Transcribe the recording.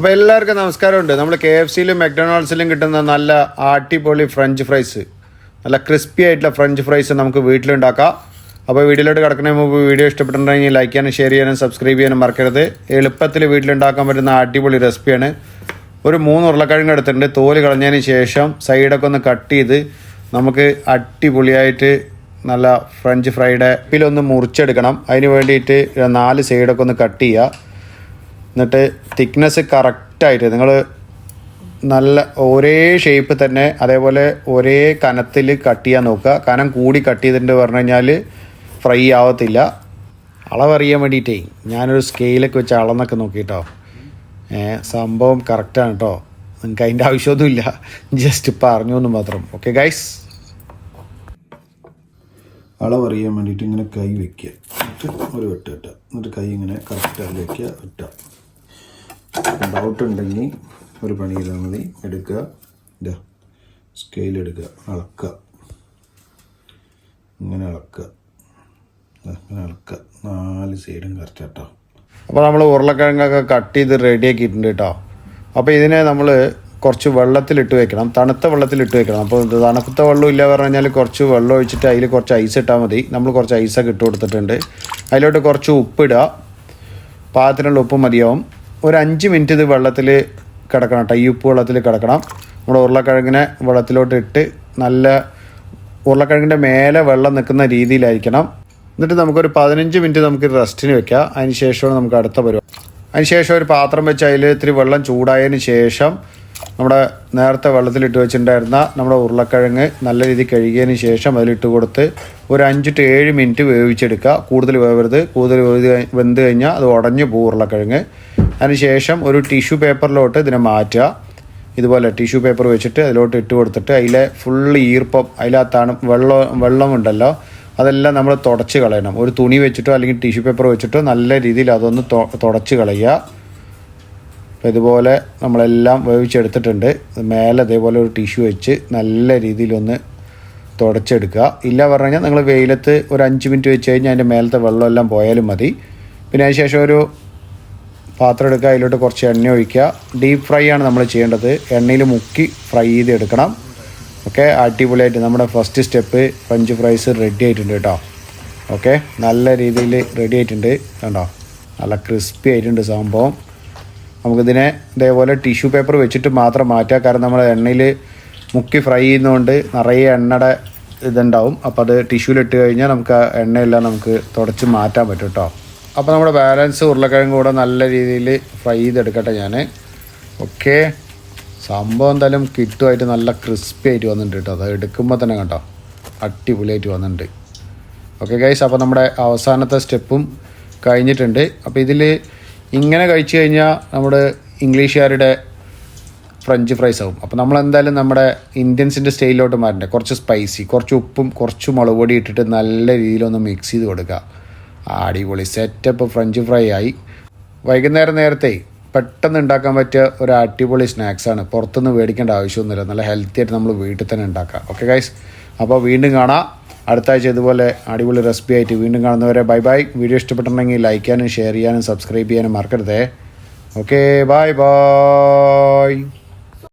അപ്പോൾ എല്ലാവർക്കും നമസ്കാരമുണ്ട്. നമ്മൾ കെ എഫ് സിയിലും മെക്ഡൊണാൾഡ്സിലും കിട്ടുന്ന നല്ല അടിപൊളി ഫ്രഞ്ച് ഫ്രൈസ് നല്ല ക്രിസ്പി ആയിട്ടുള്ള ഫ്രഞ്ച് ഫ്രൈസ് നമുക്ക് വീട്ടിലുണ്ടാക്കാം. അപ്പോൾ വീഡിയോയിലോട്ട് കിടക്കുന്നതിന് മുമ്പ് വീഡിയോ ഇഷ്ടപ്പെട്ടിട്ടുണ്ടെങ്കിൽ ലൈക്ക് ചെയ്യാനും ഷെയർ ചെയ്യാനും സബ്സ്ക്രൈബ് ചെയ്യാനും മറക്കരുത്. എളുപ്പത്തിൽ വീട്ടിലുണ്ടാക്കാൻ പറ്റുന്ന അടിപൊളി റെസിപ്പിയാണ് ഒരു മൂന്ന് ഉരുളക്കിഴങ്ങ് എടുത്തിട്ടുണ്ട്. തോൽ കളഞ്ഞതിന് ശേഷം സൈഡൊക്കെ ഒന്ന് കട്ട് ചെയ്ത് നമുക്ക് അടിപൊളിയായിട്ട് നല്ല ഫ്രഞ്ച് ഫ്രൈഡ് ഇപ്പിലൊന്ന് മുറിച്ചെടുക്കണം. അതിന് വേണ്ടിയിട്ട് നാല് സൈഡൊക്കെ ഒന്ന് കട്ട് ചെയ്യുക. എന്നിട്ട് തിക്നെസ് കറക്റ്റായിട്ട് നിങ്ങൾ നല്ല ഒരേ ഷേപ്പ് തന്നെ അതേപോലെ ഒരേ കനത്തിൽ കട്ട് ചെയ്യാൻ നോക്കുക. കനം കൂടി കട്ട് ചെയ്തിട്ടുണ്ട് പറഞ്ഞു കഴിഞ്ഞാൽ ഫ്രൈ ആവത്തില്ല. അളവറിയാൻ വേണ്ടിയിട്ടേ ഞാനൊരു സ്കെയിലൊക്കെ വെച്ച് അളന്നൊക്കെ നോക്കിയിട്ടോ സംഭവം കറക്റ്റാണ് കേട്ടോ നിങ്ങൾക്ക് അതിന്റെ ആവശ്യമൊന്നുമില്ല. ജസ്റ്റ് പറഞ്ഞു എന്ന് മാത്രം. ഓക്കെ ഗൈസ് അളവറിയാൻ വേണ്ടിയിട്ട് ഇങ്ങനെ കൈ എന്നിട്ട് ഒരു വെട്ട് വെട്ടുക എന്നിട്ട് കൈ ഇങ്ങനെ കറക്റ്റായി വെക്കുക. വെട്ടുക ഡൗട്ട് ഉണ്ടെങ്കിൽ ഒരു പണി ചെയ്താൽ മതി. എടുക്കുക. ഇതാ സ്കെയിൽ എടുക്കുക. അളക്കുക. ഇങ്ങനെ അളക്കുക. ഇങ്ങനെ അളക്കുക. നാല് സൈഡും കറക്റ്റ് കേട്ടോ അപ്പോൾ നമ്മൾ ഉരുളക്കിഴങ്ങൊക്കെ കട്ട് ചെയ്ത് റെഡിയാക്കിയിട്ടുണ്ട് കേട്ടോ അപ്പോൾ ഇതിനെ നമ്മൾ കുറച്ച് വെള്ളത്തിലിട്ട് വെക്കണം. തണുത്ത വെള്ളത്തിലിട്ട് വെക്കണം. അപ്പോൾ തണുത്ത വെള്ളം ഇല്ല പറഞ്ഞു കഴിഞ്ഞാൽ കുറച്ച് വെള്ളം ഒഴിച്ചിട്ട് അതിൽ കുറച്ച് ഐസ് ഇട്ടാൽ മതി. നമ്മൾ കുറച്ച് ഐസൊക്കെ ഇട്ട് കൊടുത്തിട്ടുണ്ട്. അതിലോട്ട് കുറച്ച് ഉപ്പിടുക പാകത്തിനുള്ള ഉപ്പ് മതിയാവും. ഒരു അഞ്ച് മിനിറ്റ് ഇത് വെള്ളത്തിൽ കിടക്കണം കേട്ടോ. ഈ ഉപ്പ് വെള്ളത്തിൽ കിടക്കണം. നമ്മുടെ ഉരുളക്കിഴങ്ങിനെ വെള്ളത്തിലോട്ട് ഇട്ട് നല്ല ഉരുളക്കിഴങ്ങിന്റെ മേലെ വെള്ളം നിൽക്കുന്ന രീതിയിലായിരിക്കണം. എന്നിട്ട് നമുക്കൊരു പതിനഞ്ച് മിനിറ്റ് നമുക്ക് റെസ്റ്റിന് വെക്കാം. അതിന് ശേഷമാണ് നമുക്ക് അടുത്ത പരിപാടി. അതിന് ശേഷം ഒരു പാത്രം വെച്ച് അതിൽ ഇത്തിരി വെള്ളം ചൂടായതിന് ശേഷം നമ്മുടെ നേരത്തെ വെള്ളത്തിലിട്ട് വെച്ചിട്ടുണ്ടായിരുന്ന നമ്മുടെ ഉരുളക്കിഴങ്ങ് നല്ല രീതിയിൽ കഴുകിയതിന് ശേഷം അതിലിട്ട് കൊടുത്ത് ഒരു അഞ്ച് ടു ഏഴ് മിനിറ്റ് വേവിച്ചെടുക്കുക. കൂടുതൽ വേവരുത്. കൂടുതൽ വെന്ത് കഴിഞ്ഞാൽ അത് ഉടഞ്ഞു പോകും ഉരുളക്കിഴങ്ങ്. അതിന് ശേഷം ഒരു ടിഷ്യൂ പേപ്പറിലോട്ട് ഇതിനെ മാറ്റുക. ഇതുപോലെ ടിഷ്യൂ പേപ്പർ വെച്ചിട്ട് അതിലോട്ട് ഇട്ട് കൊടുത്തിട്ട് അതിലെ ഫുൾ ഈർപ്പം അതിലകത്താണ് വെള്ളം വെള്ളമുണ്ടല്ലോ അതെല്ലാം നമ്മൾ തുടച്ച് കളയണം. ഒരു തുണി വെച്ചിട്ടോ അല്ലെങ്കിൽ ടിഷ്യൂ പേപ്പർ വെച്ചിട്ടോ നല്ല രീതിയിൽ അതൊന്ന് തുടച്ച് കളയുക. അപ്പോൾ ഇതുപോലെ നമ്മളെല്ലാം വേവിച്ചെടുത്തിട്ടുണ്ട്. മേലെ ഇതേപോലെ ഒരു ടിഷ്യൂ വെച്ച് നല്ല രീതിയിലൊന്ന് തുടച്ചെടുക്കുക. ഇല്ല പറഞ്ഞു കഴിഞ്ഞാൽ നിങ്ങൾ വെയിലത്ത് ഒരു അഞ്ച് മിനിറ്റ് വെച്ച് കഴിഞ്ഞാൽ അതിന്റെ മേലത്തെ വെള്ളമെല്ലാം പോയാലും മതി. പിന്നെ അതിന് ശേഷം ഒരു പാത്രം എടുക്കുക അതിലോട്ട് കുറച്ച് എണ്ണ ഒഴിക്കുക. ഡീപ്പ് ഫ്രൈ ആണ് നമ്മൾ ചെയ്യേണ്ടത്. എണ്ണയിൽ മുക്കി ഫ്രൈ ചെയ്ത് എടുക്കണം ഓക്കെ അടിപൊളിയായിട്ട് നമ്മുടെ first step French fries ready ആയിട്ടുണ്ട് കേട്ടോ. ഓക്കെ നല്ല രീതിയിൽ റെഡി ആയിട്ടുണ്ട്. കണ്ടോ? നല്ല ക്രിസ്പി ആയിട്ടുണ്ട് സംഭവം. നമുക്കിതിനെ ഇതേപോലെ ടിഷ്യൂ പേപ്പർ വെച്ചിട്ട് മാത്രം മാറ്റുക കാരണം നമ്മൾ എണ്ണയിൽ മുക്കി ഫ്രൈ ചെയ്യുന്നതുകൊണ്ട് നിറയെ എണ്ണയുടെ ഇതുണ്ടാവും. അപ്പോൾ അത് ടിഷ്യൂലിട്ട് കഴിഞ്ഞാൽ നമുക്ക് ആ എണ്ണയെല്ലാം നമുക്ക് തുടച്ച് മാറ്റാൻ പറ്റും കേട്ടോ. അപ്പോൾ നമ്മുടെ ബാലൻസ് ഉരുളക്കിഴങ്ങ് കൂടെ നല്ല രീതിയിൽ ഫ്രൈ ചെയ്തെടുക്കട്ടെ ഞാൻ ഓക്കെ. സംഭവം എന്തായാലും കിട്ടുമായിട്ട് നല്ല ക്രിസ്പി ആയിട്ട് വന്നിട്ടുണ്ട് കേട്ടോ. അത് എടുക്കുമ്പോൾ തന്നെ കേട്ടോ അടിപൊളിയായിട്ട് വന്നിട്ടുണ്ട്. ഓക്കെ ഗൈസ് അപ്പോൾ നമ്മുടെ അവസാനത്തെ സ്റ്റെപ്പും കഴിഞ്ഞിട്ടുണ്ട്. അപ്പോൾ ഇതിൽ ഇങ്ങനെ കഴിച്ചു കഴിഞ്ഞാൽ നമ്മുടെ ഇംഗ്ലീഷുകാരുടെ ഫ്രഞ്ച് ഫ്രൈസ് ആവും. അപ്പോൾ നമ്മൾ എന്തായാലും നമ്മുടെ ഇന്ത്യൻസിന്റെ സ്റ്റൈലിലോട്ട് മാറണ്ടേ. കുറച്ച് സ്പൈസി കുറച്ച് ഉപ്പും കുറച്ച് മുളക് പൊടി ഇട്ടിട്ട് നല്ല രീതിയിലൊന്ന് മിക്സ് ചെയ്ത് കൊടുക്കുക. അടിപൊളി സെറ്റപ്പ് ഫ്രഞ്ച് ഫ്രൈ ആയി. വൈകുന്നേരം നേരത്തെ പെട്ടെന്ന് ഉണ്ടാക്കാൻ പറ്റിയ ഒരു അടിപൊളി സ്നാക്സാണ് പുറത്തുനിന്ന് മേടിക്കേണ്ട ആവശ്യമൊന്നുമില്ല. നല്ല ഹെൽത്തി ആയിട്ട് നമ്മൾ വീട്ടിൽ തന്നെ ഉണ്ടാക്കാം. ഓക്കെ ഗൈസ് അപ്പോൾ വീണ്ടും കാണാം. അടുത്ത ആഴ്ച ഇതുപോലെ അടിപൊളി റെസിപ്പി ആയിട്ട് വീണ്ടും കാണുന്നവരെ ബൈ ബൈ വീഡിയോ ഇഷ്ടപ്പെട്ടിട്ടുണ്ടെങ്കിൽ ലൈക്ക് ചെയ്യാനും ഷെയർ ചെയ്യാനും സബ്സ്ക്രൈബ് ചെയ്യാനും മറക്കരുതേ. Okay bye bye